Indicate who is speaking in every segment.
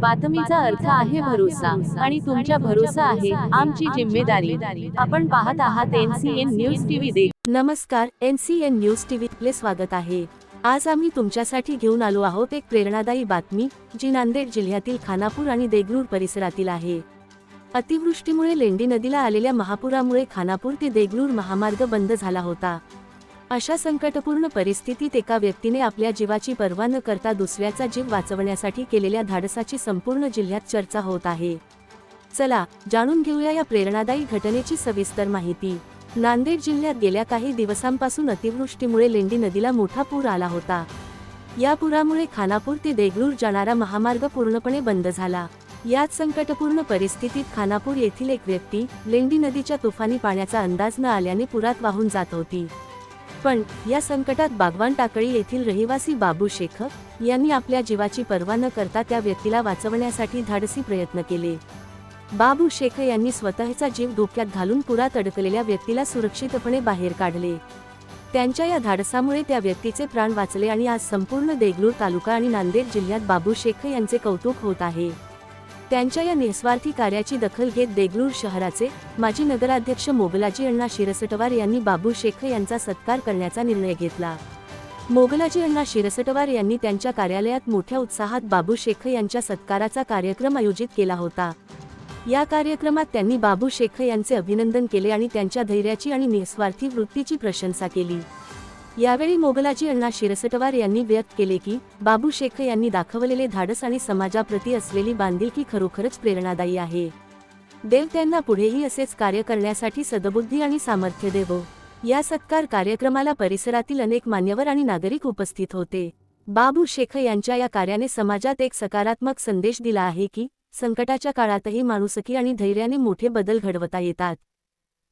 Speaker 1: बातमीचा अर्थ आहे भरोसा आणि तुमच्या भरोसा आहे आमची जिम्मेदारी. आपण पाहत आहात एनसीएन न्यूज टीव्ही दे
Speaker 2: नमस्कार एन सी एन न्यूज टीव्हीतले स्वागत आहे. आज आम्ही तुमच्यासाठी घेऊन आलो आहोत एक प्रेरणादायी बातमी जी नांदेड जिल्ह्यातील खानापूर आणि देगलूर परिसरातील आहे. अतिवृष्टीमुळे लेंडी नदीला आलेल्या महापुरामुळे खानापूर ते देगलूर महामार्ग बंद झाला होता. अशा संकटपूर्ण परिस्थितीत एका व्यक्तीने आपल्या जीवाची पर्वा न करता दुसऱ्याचा जीव वाचवण्यासाठी केलेल्या धाडसाची संपूर्ण जिल्ह्यात चर्चा होत आहे. चला जाणून घेऊया या प्रेरणादायी घटनेची सविस्तर माहिती. नांदेड जिल्ह्यात गेल्या काही दिवसांपासून अतिवृष्टीमुळे लेंडी नदीला मोठा पूर आला होता. या पुरामुळे खानापूर ते देगलूर जाणारा महामार्ग पूर्णपणे बंद झाला. याच संकटपूर्ण परिस्थितीत खानापूर येथील एक व्यक्ती लेंडी नदीच्या तुफानी पाण्याचा अंदाज न आल्याने पुरात वाहून जात होती. पण या संकटात बागवान टाकळी येथील रहिवासी बाबू शेख यांनी आपल्या जीवाची पर्वा न करता त्या व्यक्तीला वाचवण्यासाठी धाडसी प्रयत्न केले. बाबू शेख यांनी स्वतःचा जीव धोक्यात घालून पुरात अडकलेल्या व्यक्तीला सुरक्षितपणे बाहेर काढले. त्यांच्या या धाडसामुळे त्या व्यक्तीचे प्राण वाचले आणि आज संपूर्ण देगलूर तालुका आणि नांदेड जिल्ह्यात बाबू शेख यांचे कौतुक होत आहे. त्यांच्या या निस्वार्थी कार्याची दखल घेत देगलूर शहराचे माजी नगराध्यक्ष मोगलाजी अण्णा शिरसटवार यांनी बाबू शेख यांचा सत्कार करण्याचा निर्णय घेतला. मोगलाजी अण्णा शिरसटवार यांनी त्यांच्या कार्यालयात मोठ्या उत्साहात बाबू शेख यांच्या सत्काराचा कार्यक्रम आयोजित केला होता. या कार्यक्रमात त्यांनी बाबू शेख यांचे अभिनंदन केले आणि त्यांच्या धैर्याची आणि निस्वार्थी वृत्तीची प्रशंसा केली. यावेळी मोगलाजी अण्णा शिरसटवार यांनी व्यक्त केले की बाबू शेख यांनी दाखवलेले धाडस आणि समाजाप्रती असलेली बांधिलकी खरोखरच प्रेरणादायी आहे. देव त्यांना पुढेही असेच कार्य करण्यासाठी सदबुद्धी आणि सामर्थ्य देवो. या सत्कार कार्यक्रमाला परिसरातील अनेक मान्यवर आणि नागरिक उपस्थित होते. बाबू शेख यांच्या या कार्याने समाजात एक सकारात्मक संदेश दिला आहे की संकटाच्या काळातही माणुसकी आणि धैर्याने मोठे बदल घडवता येतात.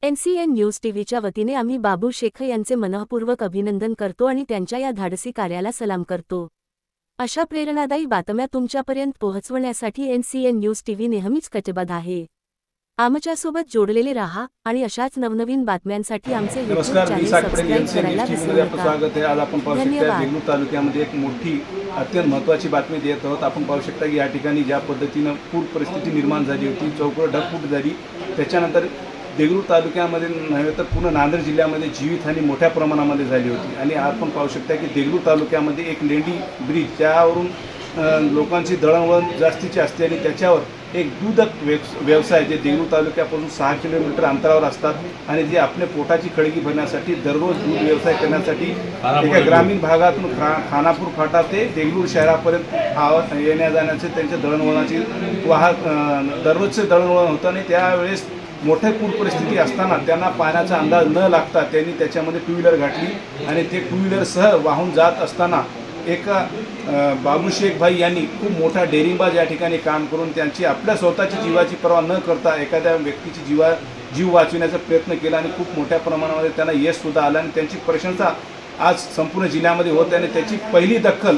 Speaker 2: एनसीएन न्यूज टीव्हीच्या वतीने आम्ही बाबू शेख यांचे मनःपूर्वक अभिनंदन करतो आणि त्यांच्या या धाडसी कार्याला सलाम करतो. अशा प्रेरणादायी बातम्या तुमच्यापर्यंत पोहोचवण्यासाठी एनसीएन न्यूज टीव्ही नेहमीच कटिबद्ध आहे. आमच्यासोबत जोडलेले राहा आणि अशाच नवनवीन बातम्यांसाठी आमचे
Speaker 3: नमस्कार मी न्यूज टीव्हीमध्ये आपलं स्वागत आहे. आज आपण पाहू शकता. देगलूर तालुक्यामध्ये एक मोठी अत्यंत महत्त्वाची बातमी देत आहोत. आपण पाहू शकता की या ठिकाणी ज्या पद्धतीनं पूर परिस्थिती निर्माण झाली होती चौकडं ढगफूट झाली त्याच्यानंतर देगलूर तालुक्यामध्ये नव्हे तर पूर्ण नांदेड जिल्ह्यामध्ये जीवितहानी मोठ्या प्रमाणामध्ये झाली होती. आणि आपण पाहू शकता की देगलूर तालुक्यामध्ये एक लेंडी ब्रिज ज्यावरून अ, लोकांची दळणवळण जास्तीची असते आणि त्याच्यावर एक दूधक व्यवस व्यवसाय जे देगलूर तालुक्यापासून सहा किलोमीटर अंतरावर असतात आणि जे आपल्या पोटाची खळगी भरण्यासाठी दररोज दूध व्यवसाय करण्यासाठी एका ग्रामीण भागातून खा खानापूर फाटा ते देगलूर शहरापर्यंत आव- येण्या जाण्याचे त्यांच्या दळणवळणाची वाहक दररोजचे दळणवळण होतं आणि त्यावेळेस मोठ्या पूर परिस्थिती असताना त्यांना पाण्याचा अंदाज न लागता त्यांनी त्याच्यामध्ये टू व्हीलर घातली आणि ते टू व्हीलरसह वाहून जात असताना एका बाबू शेख भाई यांनी खूप मोठा डेअरिंगबाज या ठिकाणी काम करून त्यांची आपल्या स्वतःची जीवाची पर्वा न करता एखाद्या व्यक्तीची जीवा जीव वाचविण्याचा प्रयत्न केला आणि खूप मोठ्या प्रमाणामध्ये त्यांना यशसुद्धा आलं आणि त्यांची प्रशंसा आज संपूर्ण जिल्ह्यामध्ये होत आहे आणि त्याची पहिली दखल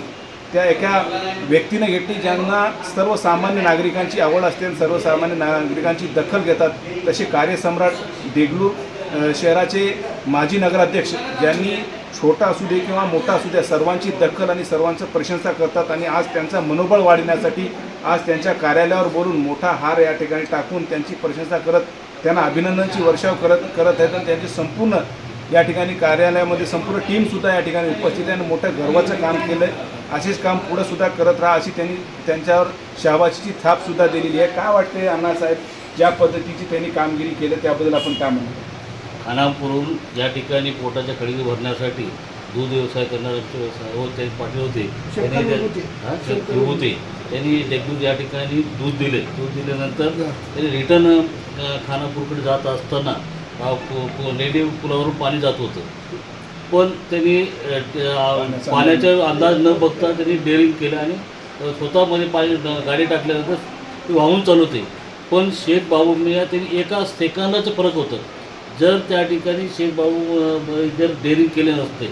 Speaker 3: त्या एका व्यक्तीने घेतली ज्यांना सर्वसामान्य नागरिकांची आवड असते आणि सर्वसामान्य नागरिकांची दखल घेतात. तसे कार्यसम्राट देगलूर शहराचे माजी नगराध्यक्ष ज्यांनी छोटा असू दे किंवा मोठा असू द्या सर्वांची दखल आणि सर्वांचं प्रशंसा करतात आणि आज त्यांचा मनोबळ वाढण्यासाठी आज त्यांच्या कार्यालयावर बोलून मोठा हार या ठिकाणी टाकून त्यांची प्रशंसा करत त्यांना अभिनंदनची वर्षाव करत करत आहेत आणि त्यांचे संपूर्ण या ठिकाणी कार्यालयामध्ये संपूर्ण टीमसुद्धा या ठिकाणी उपस्थित आहे आणि मोठं गर्वाचं काम केलं आहे असेच काम पुढं सुद्धा करत राहा अशी त्यांनी त्यांच्यावर शाबाशीची थापसुद्धा दिलेली आहे. काय वाटते अण्णासाहेब ज्या पद्धतीची त्यांनी कामगिरी केलं त्याबद्दल आपण काय म्हणतो
Speaker 4: खानापूरहून ज्या ठिकाणी पोटाच्या खळगी भरण्यासाठी दूध व्यवसाय करणारे व्यवसाय हो ते पाटील होते. त्यांनी हा, विभूते त्यांनी देगलूर या ठिकाणी दूध दिले दूध दिल्यानंतर त्यांनी रिटर्न खानापूरकडे जात असताना लेडी पुलावरून पाणी जात होतं. पण त्यांनी पाण्याचा अंदाज न बघता त्यांनी डेअरिंग केलं आणि स्वतःमध्ये पाणी गाडी टाकल्यानंतर ती वाहून चालवते. पण शेख बाबू मिया त्यांनी एका सेकंदाचं फरक होतं. जर त्या ठिकाणी शेख बाबू जर डेअरिंग केले नसते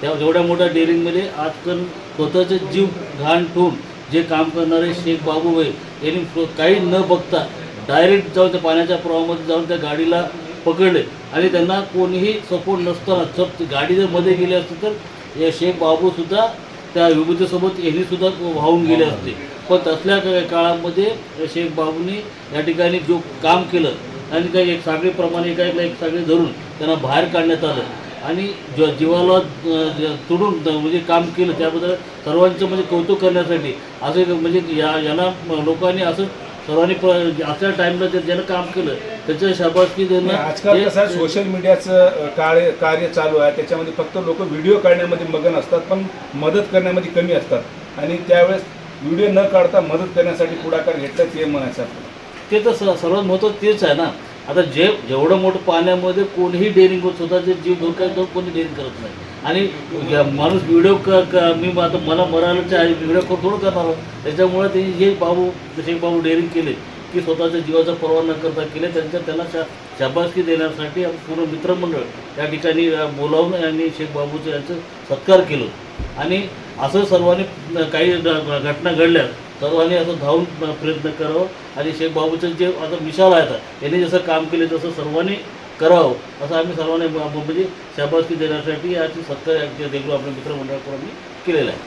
Speaker 4: त्या एवढ्या मोठ्या डेअरिंगमध्ये आजकाल स्वतःचे जीव घाण ठेवून जे काम करणारे शेख बाबू आहे यांनी काही न बघता डायरेक्ट जाऊन त्या पाण्याच्या प्रवाहामध्ये जाऊन त्या गाडीला पकडले. आणि त्यांना कोणीही सपोर्ट नसताना ती गाडी जर मध्ये गेली असती तर हे शेख बाबूसुद्धा त्या विभूतीसोबत यांनी सुद्धा वाहून गेले असते. पण तसल्या काळामध्ये शेख बाबूंनी या ठिकाणी जो काम केलं आणि काही एक साखळीप्रमाणे एका एका साखळी धरून त्यांना बाहेर काढण्यात आलं. आणि ज जीवाला तुडून म्हणजे काम केलं त्याबद्दल सर्वांचं म्हणजे कौतुक करण्यासाठी असं म्हणजे या याला म- लोकांनी असं सर्वांनी अशा टाईमला जे ज्यानं काम केलं त्याचं शाबासकी देणं
Speaker 3: आजकाल कसं सोशल मीडियाचं कार्य कार्य चालू आहे. त्याच्यामध्ये फक्त लोक व्हिडिओ काढण्यामध्ये मगन असतात पण मदत करण्यामध्ये कमी असतात. आणि त्यावेळेस व्हिडिओ न काढता मदत करण्यासाठी पुढाकार घेतला ते म्हणायचं
Speaker 4: ते तर सर्वात महत्त्वाचं तेच आहे ना. आता जे जेवढं मोठं पाण्यामध्ये कोणीही डेअरिंग होत स्वतःचे जीव धोक्यात जाऊन कोणी डेअरिंग करत नाही. आणि या माणूस व्हिडिओ क मी आता मला मरायला व्हिडिओ करून थोडं करणार त्याच्यामुळे त्यांनी जे बाबू जसे बाबू डेअरिंग केले की स्वतःच्या जीवाचा पर्वा न करता केले त्यांच्या त्यांना शा शाबासकी देण्यासाठी पूर्ण मित्रमंडळ या ठिकाणी बोलावून आणि शेख बाबूचं यांचं सत्कार केलं. आणि असं सर्वांनी काही घटना घडल्या. सर्वांनी असं धावून प्रयत्न करावं. आणि शेख बाबूचं जे आता मिशाल आहे आता यांनी जसं काम केले तसं सर्वांनी करावं असं आम्ही सर्वांनी म्हणजे शाबासकी देण्यासाठी याची सत्कार या- देखील आपल्या मित्रमंडळाकडून आम्ही केलेला आहे.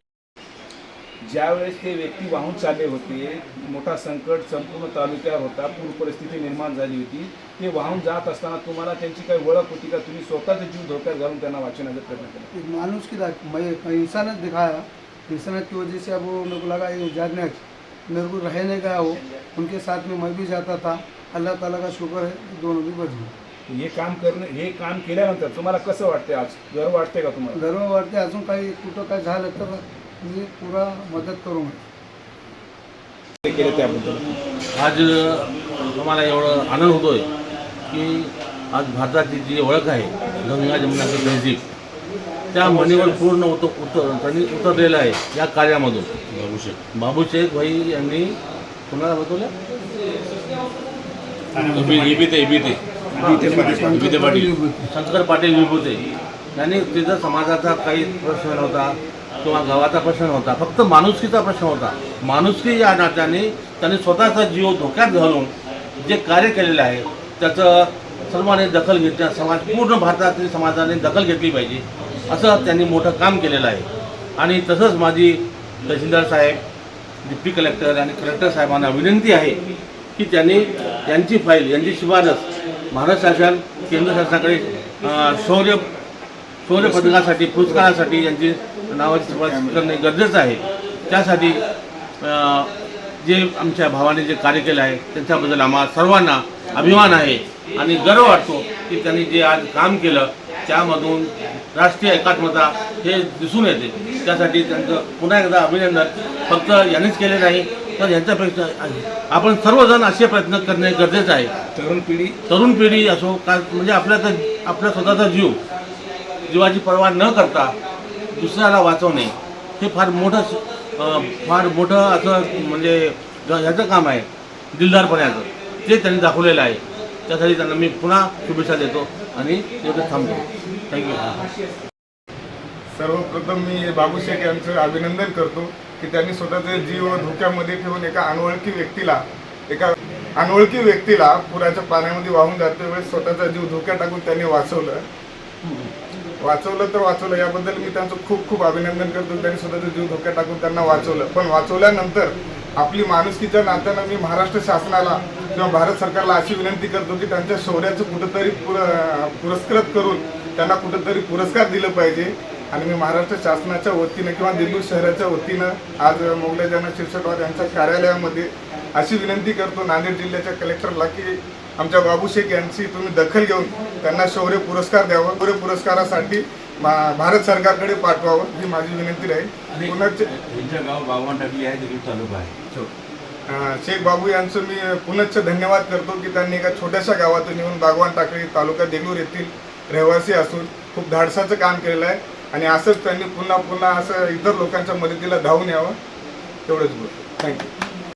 Speaker 3: ज्यावेळेस ते व्यक्ती वाहून चालले होते मोठा संकट संपूर्ण तालुक्यावर होता पूर परिस्थिती निर्माण झाली होती. ते वाहून जात असताना तुम्हाला त्यांची काही ओळख होती का? तुम्ही स्वतःचा जीव धोक्यात घालून त्यांना वाचवण्याचा प्रयत्न केला.
Speaker 5: मानुष की इंसानियत दिखाया. इंसानियत की वजह से अब वो मेरे को लगा ये जाने मेरे को रह नहीं गया वो। उनके साथ में मैं भी जाता था। अल्लाह ताला का शुक्र है कि दोनों भी बच गए।
Speaker 3: हे काम करणं हे काम केल्यानंतर तुम्हाला कसं वाटते आज? गर्व वाटते का तुम्हाला?
Speaker 5: गर्व वाटते अजून काही कुठं काय झालं तर मी पुरा मदत करू मी
Speaker 3: ते केलं त्याबद्दल?
Speaker 6: आज आम्हाला एवढं आनंद होतोय की आज भारताची जी ओळख आहे गंगा जमुनाचं तहजीब त्या म्हणीवर पूर्ण उत उतर त्यांनी उतरलेलं आहे या कार्यामधून. बाबूशेख बाबूशेख भाई यांनी कोणाला बसवलं?
Speaker 4: इबिते इबिते
Speaker 6: विविधे पाटील. शंकर पाटील विभूते. त्यांनी तिथं समाजाचा काही प्रश्न नव्हता किंवा गावाचा प्रश्न नव्हता फक्त माणुसकीचा प्रश्न होता. माणुसकी या नात्याने त्यांनी स्वतःचा जीव धोक्यात घालून जे कार्य केलेलं आहे त्याचं सर्वांनी दखल घेतल्या समाज पूर्ण भारतातील समाजाने दखल घेतली पाहिजे. असं त्यांनी मोठं काम केलेलं आहे. आणि तसंच माझी तहसीलदार साहेब डिप्टी कलेक्टर आणि कलेक्टर साहेबांना विनंती आहे की त्यांनी यांची फाईल यांची शिफारस महाराष्ट्र शासन केंद्र शासनाकडे शौर्य शौर्य पदकासाठी पुरस्कारासाठी यांची नावाची शिफारस करणे गरजेचं आहे. त्यासाठी जे आमच्या भावाने जे कार्य केलं आहे त्यांच्याबद्दल आम्हा सर्वांना अभिमान आहे आणि गर्व वाटतो की त्यांनी जे आज काम केलं त्यामधून राष्ट्रीय एकात्मता हे दिसून येते. त्यासाठी त्यांचं पुन्हा एकदा अभिनंदन. फक्त यांनीच केले नाही तर यांच्यापेक्षा आपण सर्वजण असे प्रयत्न करणे गरजेचं आहे.
Speaker 3: तरुण पिढी.
Speaker 6: तरुण पिढी असो का म्हणजे आपल्याचा आपल्या स्वतःचा जीव. जीवाची पर्वा न करता दुसऱ्याला वाचवणे हे फार मोठं फार मोठं असं म्हणजे ह्याचं काम आहे. दिलदारपणाचं. ते त्यांनी दाखवलेलं आहे. त्यासाठी त्यांना मी पुन्हा शुभेच्छा देतो आणि तिथे थांबतो. थँक्यू
Speaker 7: सर्वप्रथम मी बाबू शेख यांचं अभिनंदन करतो की त्यांनी स्वतःचे जीव धोक्यामध्ये ठेवून एका अनोळखी व्यक्तीला एका अनोळखी व्यक्तीला पुराच्या पाण्यामध्ये वाहून जाते वेळेस स्वतःचा जीव धोक्यात टाकून त्यांनी वाचवलं. वाचवलं तर वाचवलं. याबद्दल मी त्यांचं खूप खूप अभिनंदन करतो. त्यांनी स्वतःचा जीव धोक्यात टाकून त्यांना वाचवलं. पण वाचवल्यानंतर आपली माणुसकीच्या नात्यानं मी महाराष्ट्र शासनाला किंवा भारत सरकारला अशी विनंती करतो की त्यांच्या शौर्याचं कुठंतरी पुर पुरस्कृत करून त्यांना कुठंतरी पुरस्कार दिलं पाहिजे. आणि मी महाराष्ट्र शासनाच्या वतीनं किंवा देगलूर शहराच्या वतीनं आज मोगलाजाना शिरसटवार यांच्या कार्यालयामध्ये अशी विनंती करतो. नांदेड जिल्ह्याच्या कलेक्टरला की आमच्या बाबू शेख यांची तुम्ही दखल घेऊन त्यांना शौर्य पुरस्कार द्यावा. शौर्य पुरस्कारासाठी भारत सरकारकडे पाठवावं ही माझी विनंती राहील पुनश्च
Speaker 8: गाव आहे तालुका आहे.
Speaker 7: अं, शेख बाबू यांचं मी पुनश्च धन्यवाद करतो की त्यांनी एका छोट्याशा गावातून येऊन बागवान टाकळी तालुका देगलूर येथील रहिवासी असून खूप धाडसाचं काम केलेलं आहे. आणि असंच त्यांनी पुन्हा पुन्हा असं इतर लोकांच्या मदतीला धावून यावं तेवढंच बोलतो. थँक्यू